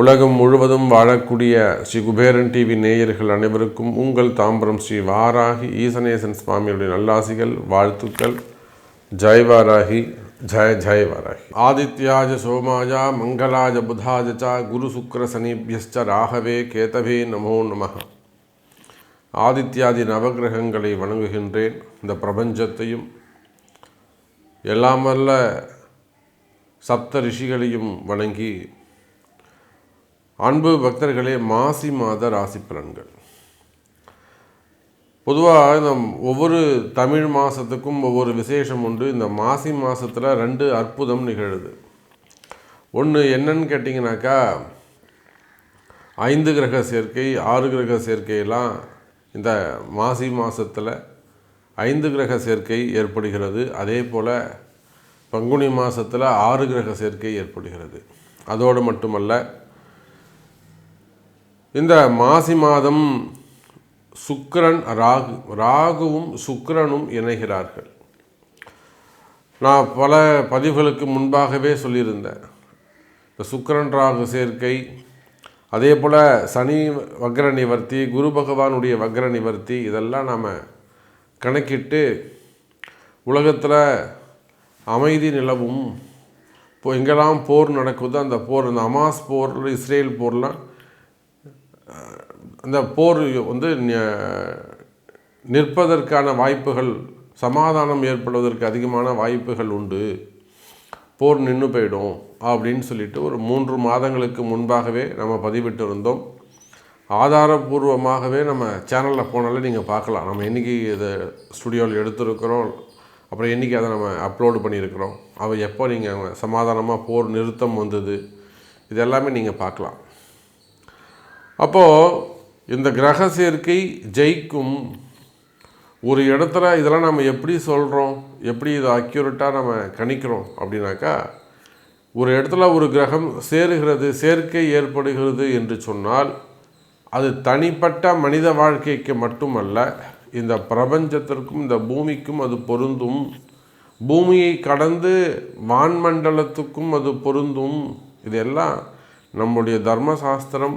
உலகம் முழுவதும் வாழக்கூடிய ஸ்ரீ குபேரன் டிவி நேயர்கள் அனைவருக்கும் உங்கள் தாம்பரம் ஸ்ரீ வாராகி ஈசனேசன் சுவாமியுடைய நல்லாசிகள் வாழ்த்துக்கள். ஜெய் வாராகி ஜெய ஜெய வாராகி. ஆதித்யாஜ சோமாஜா மங்களாஜ புதாஜ ச குரு சுக்கர சனிபியஸ்ச ராகவே கேதவே நமோ நம ஆதித்யாதி நவகிரகங்களை வணங்குகின்றேன். இந்த பிரபஞ்சத்தையும் எல்லாம் வல்ல சப்த ரிஷிகளையும் வணங்கி அன்பு பக்தர்களே மாசி மாத ராசி பலன்கள். பொதுவாக இந்த ஒவ்வொரு தமிழ் மாதத்துக்கும் ஒவ்வொரு விசேஷம் உண்டு. இந்த மாசி மாதத்தில் ரெண்டு அற்புதம் நிகழுது. ஒன்று என்னன்னு கேட்டிங்கனாக்கா ஐந்து கிரக சேர்க்கை ஆறு கிரக சேர்க்கையெல்லாம் இந்த மாசி மாதத்தில் ஐந்து கிரக சேர்க்கை ஏற்படுகிறது. அதே போல் பங்குனி மாதத்தில் ஆறு கிரக சேர்க்கை ஏற்படுகிறது. அதோடு மட்டுமல்ல இந்த மாசி மாதம் சுக்கிரன் ராகு ராகுவும் சுக்கிரனும் இணைகிறார்கள். நான் பல பதிவுகளுக்கு முன்பாகவே சொல்லியிருந்தேன். இந்த சுக்கிரன் ராகு சேர்க்கை அதே போல் சனி வக்ர நிவர்த்தி குரு பகவானுடைய வக்ர நிவர்த்தி இதெல்லாம் நாம் கணக்கிட்டு உலகத்தில் அமைதி நிலவும். இப்போ எங்கெல்லாம் போர் நடக்குதோ அந்த போர் அந்த அமாஸ் போர் இஸ்ரேல் போர்லாம் அந்த போர் வந்து நிற்பதற்கான வாய்ப்புகள் சமாதானம் ஏற்படுவதற்கு அதிகமான வாய்ப்புகள் உண்டு. போர் நின்று போயிடும் அப்படின்னு சொல்லிட்டு ஒரு மூன்று மாதங்களுக்கு முன்பாகவே நம்ம பதிவிட்டு இருந்தோம் ஆதாரபூர்வமாகவே நம்ம சேனலில் போனாலே நீங்கள் பார்க்கலாம். நம்ம என்றைக்கு இதை ஸ்டுடியோவில் எடுத்திருக்கிறோம். அப்புறம் என்றைக்கு அதை நம்ம அப்லோடு பண்ணியிருக்கிறோம். அவள் எப்போ நீங்கள் சமாதானமாக போர் நிறுத்தம் வந்தது இது எல்லாமே நீங்கள் பார்க்கலாம். அப்போது இந்த கிரக சேர்க்கை ஜெயிக்கும் ஒரு இடத்துல இதெல்லாம் நம்ம எப்படி சொல்கிறோம் எப்படி இதை அக்யூரேட்டாக நம்ம கணிக்கிறோம்? அப்படின்னாக்கா ஒரு இடத்துல ஒரு கிரகம் சேருகிறது சேர்க்கை ஏற்படுகிறது என்று சொன்னால் அது தனிப்பட்ட மனித வாழ்க்கைக்கு மட்டுமல்ல இந்த பிரபஞ்சத்திற்கும் இந்த பூமிக்கும் அது பொருந்தும். பூமியை கடந்து வான்மண்டலத்துக்கும் அது பொருந்தும். இதெல்லாம் நம்முடைய தர்மசாஸ்திரம்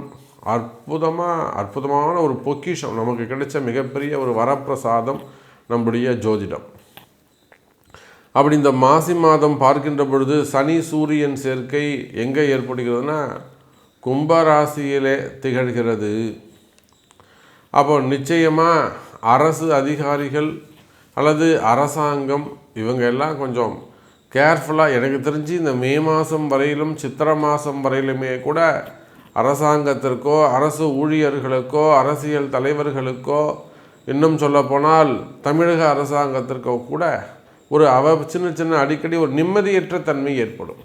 அற்புதமாக அற்புதமான ஒரு பொக்கிஷம். நமக்கு கிடைச்ச மிகப்பெரிய ஒரு வரப்பிரசாதம் நம்முடைய ஜோதிடம். அப்படி இந்த மாசி மாதம் பார்க்கின்ற பொழுது சனி சூரியன் சேர்க்கை எங்கே ஏற்படுகிறதுனா கும்பராசியிலே திகழ்கிறது. அப்போ நிச்சயமாக அரசு அதிகாரிகள் அல்லது அரசாங்கம் இவங்க எல்லாம் கொஞ்சம் கேர்ஃபுல்லாக எனக்கு தெரிஞ்சு இந்த மே மாதம் வரையிலும் சித்திரை மாதம் வரையிலுமே கூட அரசாங்கத்திற்கோ அரசு ஊழியர்களுக்கோ அரசியல் தலைவர்களுக்கோ இன்னும் சொல்லப்போனால் தமிழக அரசாங்கத்திற்கோ கூட ஒரு அவ சின்ன சின்ன அடிக்கடி ஒரு நிம்மதியற்ற தன்மை ஏற்படும்.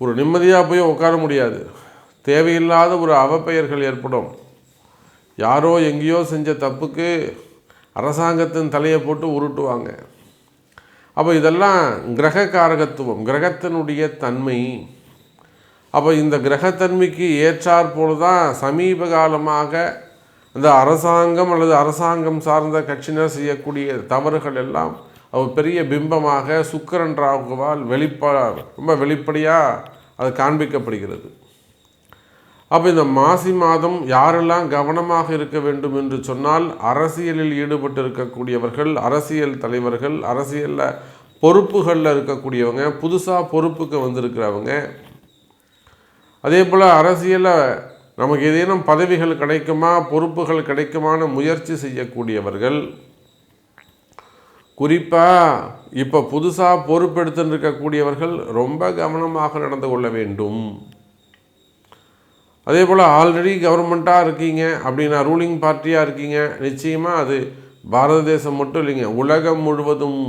ஒரு நிம்மதியாக போய் உட்கார முடியாது. தேவையில்லாத ஒரு அவப்பெயர்கள் ஏற்படும். யாரோ எங்கேயோ செஞ்ச தப்புக்கு அரசாங்கத்தின் தலையை போட்டு உருட்டுவாங்க. அப்போ இதெல்லாம் கிரக காரகத்துவம் கிரகத்தினுடைய தன்மை. அப்போ இந்த கிரகத்தன்மைக்கு ஏற்றாற்போல் தான் சமீப காலமாக இந்த அரசாங்கம் அல்லது அரசாங்கம் சார்ந்த கட்சியினர் செய்யக்கூடிய தவறுகள் எல்லாம் அவர் பெரிய பிம்பமாக சுக்கரன் ராகுவால் வெளிப்பா ரொம்ப வெளிப்படையாக அது காண்பிக்கப்படுகிறது. அப்போ இந்த மாசி மாதம் யாரெல்லாம் கவனமாக இருக்க வேண்டும் என்று சொன்னால் அரசியலில் ஈடுபட்டு இருக்கக்கூடியவர்கள் அரசியல் தலைவர்கள் அரசியலில் பொறுப்புகளில் இருக்கக்கூடியவங்க புதுசாக பொறுப்புக்கு வந்திருக்கிறவங்க. அதே போல் அரசியலில் நமக்கு ஏதேனும் பதவிகள் கிடைக்குமா பொறுப்புகள் கிடைக்குமான முயற்சி செய்யக்கூடியவர்கள் குறிப்பாக இப்போ புதுசாக பொறுப்பெடுத்துன்னு இருக்கக்கூடியவர்கள் ரொம்ப கவனமாக நடந்து கொள்ள வேண்டும். அதே போல் ஆல்ரெடி கவர்மெண்ட்டாக இருக்கீங்க அப்படின்னா ரூலிங் பார்ட்டியாக இருக்கீங்க நிச்சயமாக அது பாரத தேசம் மட்டும் இல்லைங்க உலகம் முழுவதும்.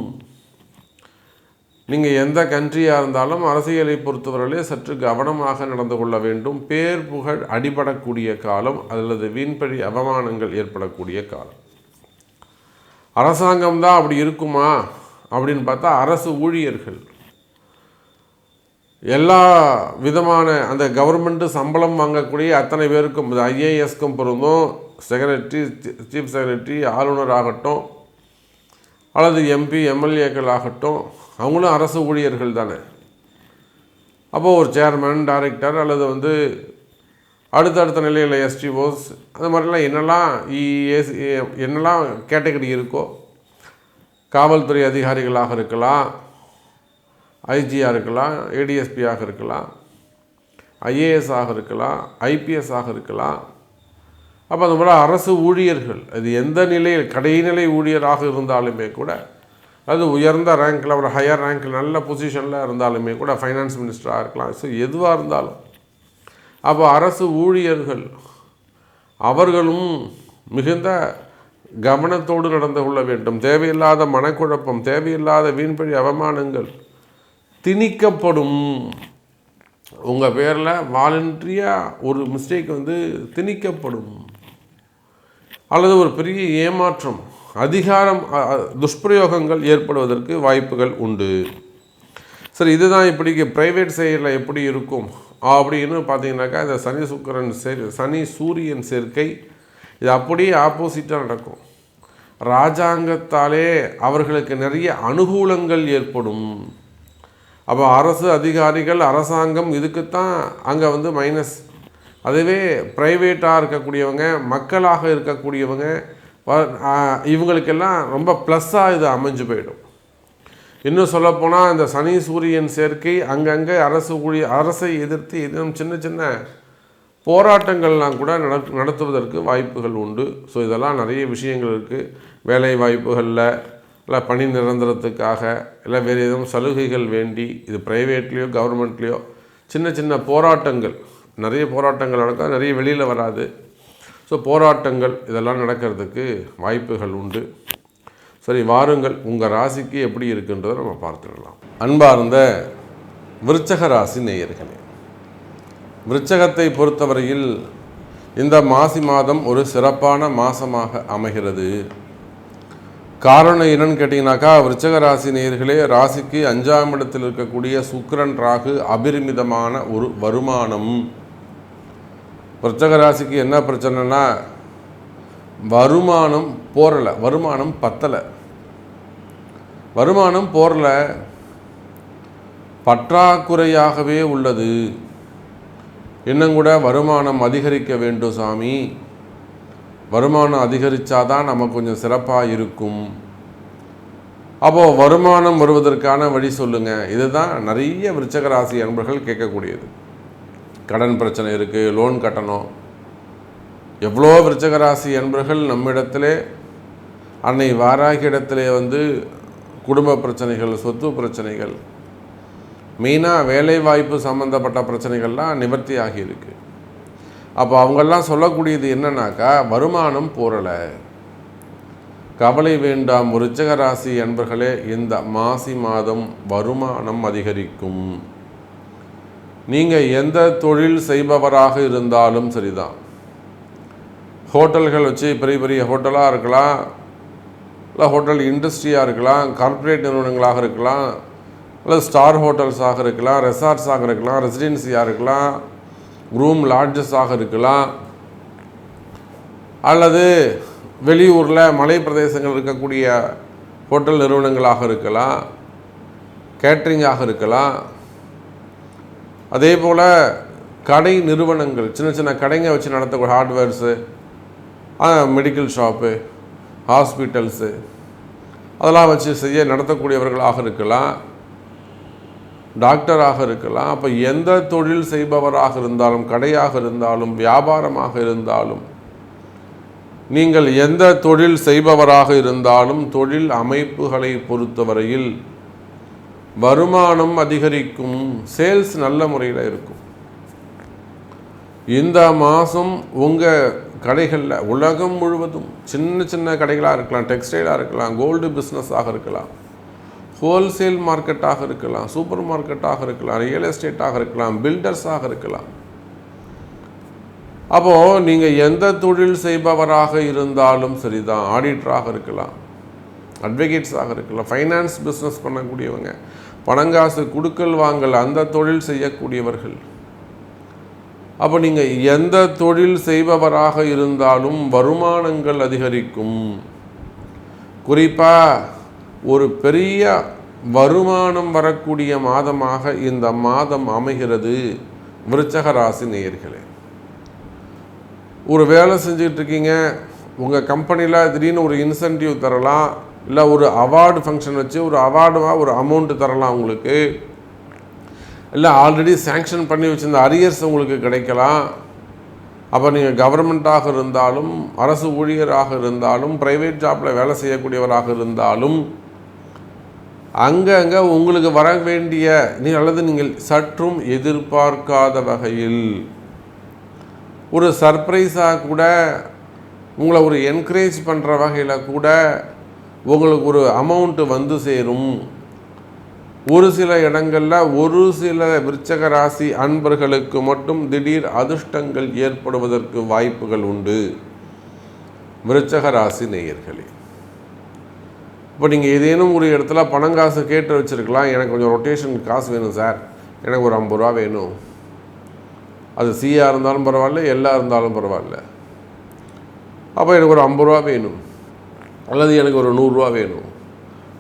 நீங்கள் எந்த கண்ட்ரியாக இருந்தாலும் அரசியலை பொறுத்தவரையிலே சற்று கவனமாக நடந்து கொள்ள வேண்டும். பேர் புகழ் அடிபடக்கூடிய காலம் அல்லது வீண்பழி அவமானங்கள் ஏற்படக்கூடிய காலம். அரசாங்கம் தான் அப்படி இருக்குமா? அப்படின்னு பார்த்தா அரசு ஊழியர்கள். எல்லா விதமான அந்த கவர்மெண்ட்டு சம்பளம் வாங்கக்கூடிய அத்தனை பேருக்கும் ஐஏஎஸ்க்கும் பொருந்தும். செக்ரட்டரி சீஃப் செக்ரட்டரி ஆளுநர் ஆகட்டும் அல்லது எம்பி எம்எல்ஏக்கள் ஆகட்டும் அவங்களும் அரசு ஊழியர்கள் தானே. அப்போது ஒரு சேர்மன் டைரக்டர் அல்லது வந்து அடுத்தடுத்த நிலையில் எஸ்டிஓஸ் அந்த மாதிரிலாம் என்னெல்லாம் இஎஸ் என்னெல்லாம் கேட்டகரி இருக்கோ காவல்துறை அதிகாரிகளாக இருக்கலாம் ஐஜியாக இருக்கலாம் ஏடிஎஸ்பியாக இருக்கலாம் ஐஏஎஸ் ஆக இருக்கலாம் ஐபிஎஸ் ஆக இருக்கலாம். அப்போ அந்த மாதிரி அரசு ஊழியர்கள் அது எந்த நிலையில் கடைநிலை ஊழியராக இருந்தாலுமே கூட அது உயர்ந்த ரேங்க்கில் ஒரு ஹையர் ரேங்க்கில் நல்ல பொசிஷனில் இருந்தாலுமே கூட ஃபைனான்ஸ் மினிஸ்டராக இருக்கலாம். ஸோ எதுவாக இருந்தாலும் அப்போ அரசு ஊழியர்கள் அவர்களும் மிகுந்த கவனத்தோடு நடந்து கொள்ள வேண்டும். தேவையில்லாத மனக்குழப்பம் தேவையில்லாத வீண்பழி அவமானங்கள் திணிக்கப்படும். உங்கள் பேரில் வாலண்ட்ரியாக ஒரு மிஸ்டேக் வந்து திணிக்கப்படும். அல்லது ஒரு பெரிய ஏமாற்றம் அதிகாரம் துஷ்பிரயோகங்கள் ஏற்படுவதற்கு வாய்ப்புகள் உண்டு. சரி இதுதான் இப்படிக்கு ப்ரைவேட் செயலில் எப்படி இருக்கும்? அப்படின்னு பார்த்தீங்கன்னாக்கா இந்த சனி சுக்கரன் சேர் சனி சூரியன் சேர்க்கை இது அப்படியே ஆப்போசிட்டாக நடக்கும். ராஜாங்கத்தாலே அவர்களுக்கு நிறைய அனுகூலங்கள் ஏற்படும். அப்போ அரசு அதிகாரிகள் அரசாங்கம் இதுக்குத்தான் அங்கே வந்து மைனஸ் அதுவே ப்ரைவேட்டாக இருக்கக்கூடியவங்க மக்களாக இருக்கக்கூடியவங்க இவங்களுக்கெல்லாம் ரொம்ப ப்ளஸ்ஸாக இது அமைஞ்சு போயிடும். இன்னும் சொல்லப்போனால் இந்த சனி சூரியன் சேர்க்கை அங்கங்கே அரசு ஊழிய அரசை எதிர்த்து இன்னும் சின்ன சின்ன போராட்டங்கள்லாம் கூட நட- நடத்துவதற்கு வாய்ப்புகள் உண்டு. ஸோ இதெல்லாம் நிறைய விஷயங்கள் இருக்குது வேலை வாய்ப்புகளில் இல்லை பணி நிரந்தரத்துக்காக இல்லை வேறு எதுவும் சலுகைகள் வேண்டி இது ப்ரைவேட்லேயோ கவர்மெண்ட்லேயோ சின்ன சின்ன போராட்டங்கள். நிறைய போராட்டங்கள் நடக்கும் நிறைய வெளியில் வராது. ஸோ போராட்டங்கள் இதெல்லாம் நடக்கிறதுக்கு வாய்ப்புகள் உண்டு. சரி வாருங்கள் உங்கள் ராசிக்கு எப்படி இருக்குன்றதை நம்ம பார்த்துடலாம். அன்பார்ந்த விருச்சக ராசி நேயர்களே விருச்சகத்தை பொறுத்தவரையில் இந்த மாசி மாதம் ஒரு சிறப்பான மாதமாக அமைகிறது. காரணம் என்னன்னு கேட்டிங்கனாக்கா விருச்சக ராசி நேயர்களே ராசிக்கு அஞ்சாம் இடத்தில் இருக்கக்கூடிய சுக்கரன் ராகு அபரிமிதமான ஒரு வருமானம். விருச்சக ராசிக்கு என்ன பிரச்சனைனா வருமானம் போரலை வருமானம் பத்தலை. வருமானம் போரல பற்றாக்குறையாகவே உள்ளது. இன்னும் கூட வருமானம் அதிகரிக்க வேண்டும் சாமி. வருமானம் அதிகரித்தாதான் நம்ம கொஞ்சம் சிறப்பாக இருக்கும். அப்போது வருமானம் வருவதற்கான வழி சொல்லுங்கள் இதுதான் நிறைய விருச்சகராசி அன்பர்கள் கேட்கக்கூடியது. கடன் பிரச்சனை இருக்குது லோன் கட்டணும். எவ்வளோ விருச்சகராசி அன்பர்கள் நம்மிடத்திலே அன்னை வாராகி இடத்திலே வந்து குடும்ப பிரச்சனைகள் சொத்து பிரச்சனைகள் மெயினாக வேலைவாய்ப்பு சம்மந்தப்பட்ட பிரச்சனைகள்லாம் நிவர்த்தி ஆகியிருக்கு. அப்போ அவங்கெல்லாம் சொல்லக்கூடியது என்னன்னாக்கா வருமானம் போரலை கவலை வேண்டாம் விருச்சக ராசி என்பர்களே இந்த மாசி மாதம் வருமானம் அதிகரிக்கும். நீங்கள் எந்த தொழில் செய்பவராக இருந்தாலும் சரிதான். ஹோட்டல்கள் வச்சு பெரிய பெரிய ஹோட்டலாக இருக்கலாம் இல்லை ஹோட்டல் இண்டஸ்ட்ரியாக இருக்கலாம் கார்ப்பரேட் நிறுவனங்களாக இருக்கலாம் இல்லை ஸ்டார் ஹோட்டல்ஸாக இருக்கலாம் ரெசார்ட்ஸாக இருக்கலாம் ரெசிடென்சியாக இருக்கலாம் ரூம் லாட்ஜஸாக இருக்கலாம் அல்லது வெளியூரில் மலை பிரதேசங்கள் இருக்கக்கூடிய ஹோட்டல் நிறுவனங்களாக இருக்கலாம் கேட்ரிங்காக இருக்கலாம். அதே போல் கடை நிறுவனங்கள் சின்ன சின்ன கடைங்க வச்சு நடத்தக்கூடிய ஹார்ட்வேர்ஸு மெடிக்கல் ஷாப்பு ஹாஸ்பிட்டல்ஸு அதெல்லாம் வச்சு செய்ய நடத்தக்கூடியவர்களாக இருக்கலாம். டாக்டராக இருக்கலாம். அப்போ எந்த தொழில் செய்பவராக இருந்தாலும் கடையாக இருந்தாலும் வியாபாரமாக இருந்தாலும் நீங்கள் எந்த தொழில் செய்பவராக இருந்தாலும் தொழில் அமைப்புகளை பொறுத்தவரையில் வருமானம் அதிகரிக்கும் சேல்ஸ் நல்ல முறையில் இருக்கும். இந்த மாதம் உங்கள் கடைகளில் உலகம் முழுவதும் சின்ன சின்ன கடைகளாக இருக்கலாம் டெக்ஸ்டைலாக இருக்கலாம் கோல்டு பிஸ்னஸாக இருக்கலாம் ஹோல்சேல் மார்க்கெட்டாக இருக்கலாம் சூப்பர் மார்க்கெட்டாக இருக்கலாம் ரியல் எஸ்டேட்டாக இருக்கலாம் பில்டர்ஸாக இருக்கலாம். அப்போது நீங்கள் எந்த தொழில் செய்பவராக இருந்தாலும் சரிதான் ஆடிட்டராக இருக்கலாம் அட்வொகேட்ஸாக இருக்கலாம் ஃபைனான்ஸ் பிஸ்னஸ் பண்ணக்கூடியவங்க பணங்காசு கொடுக்கல் வாங்கல் அந்த தொழில் செய்யக்கூடியவர்கள் அப்போ நீங்கள் எந்த தொழில் செய்பவராக இருந்தாலும் வருமானங்கள் அதிகரிக்கும். குறிப்பாக ஒரு பெரிய வருமானம் வரக்கூடிய மாதமாக இந்த மாதம் அமைகிறது விருச்சக ராசி நேயர்களே. ஒரு வேலை செஞ்சுக்கிட்டு இருக்கீங்க உங்கள் கம்பெனியில் திடீர்னு ஒரு இன்சென்டிவ் தரலாம் இல்லை ஒரு அவார்டு ஃபங்க்ஷன் வச்சு ஒரு அவார்டுவாக ஒரு அமௌண்ட்டு தரலாம் உங்களுக்கு. இல்லை ஆல்ரெடி சேங்ஷன் பண்ணி வச்சிருந்த அரியர்ஸ் உங்களுக்கு கிடைக்கலாம். அப்போ நீங்கள் கவர்மெண்ட்டாக இருந்தாலும் அரசு ஊழியராக இருந்தாலும் ப்ரைவேட் ஜாப்பில் வேலை செய்யக்கூடியவராக இருந்தாலும் அங்கங்கே உங்களுக்கு வர வேண்டிய நீ அல்லது நீங்கள் சற்றும் எதிர்பார்க்காத வகையில் ஒரு சர்ப்ரைஸாக கூட உங்களை ஒரு என்கரேஜ் பண்ணுற வகையில் கூட உங்களுக்கு ஒரு அமௌண்ட்டு வந்து சேரும். ஒரு சில இடங்களில் ஒரு சில விருச்சக ராசி அன்பர்களுக்கு மட்டும் திடீர் அதிர்ஷ்டங்கள் ஏற்படுவதற்கு வாய்ப்புகள் உண்டு. விருச்சக ராசி நேயர்களே. இப்போ நீங்கள் ஏதேனும் ஒரு இடத்துல பணம் காசு கேட்டு வச்சுருக்கலாம். எனக்கு கொஞ்சம் ரொட்டேஷன் காசு வேணும் சார். எனக்கு ஒரு ஐம்பது ரூபா வேணும். அது சியாக இருந்தாலும் பரவாயில்ல எல்லா இருந்தாலும் பரவாயில்ல. அப்போ எனக்கு ஒரு ஐம்பது ரூபா வேணும். அல்லது எனக்கு ஒரு நூறுரூவா வேணும்.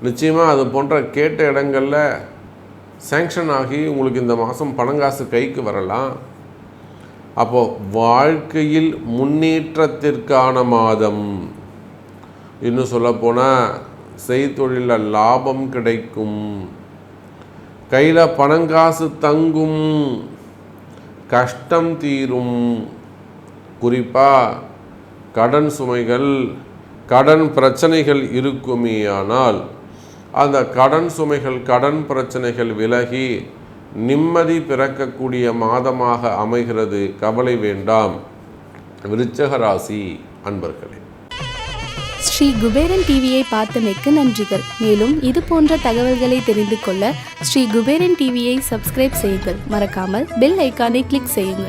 நிச்சயமாக அது போன்ற கேட்ட இடங்களில் சேங்ஷன் ஆகி உங்களுக்கு இந்த மாதம் பணங்காசு கைக்கு வரலாம். அப்போது வாழ்க்கையில் முன்னேற்றத்திற்கான மாதம். இன்னும் சொல்லப்போனால் செய்தொழிலில் லாபம் கிடைக்கும். கையில் பணங்காசு தங்கும். கஷ்டம் தீரும். குறிப்பாக கடன் சுமைகள் கடன் பிரச்சனைகள் இருக்குமே ஆனால் அந்த கடன் சுமைகள் கடன் பிரச்சனைகள் விலகி நிம்மதி பிறக்கக்கூடிய மாதமாக அமைகிறது. கவலை வேண்டாம். விருச்சக ராசி அன்பர்களே. ஸ்ரீ குபேரன் டிவியை பார்த்தமைக்கு நன்றிகள். மேலும் இது போன்ற தகவல்களை தெரிந்து கொள்ள ஸ்ரீ குபேரன் டிவியை சப்ஸ்கிரைப் செய்யுங்கள். மறக்காமல் பெல் ஐக்கானை கிளிக் செய்யுங்கள்.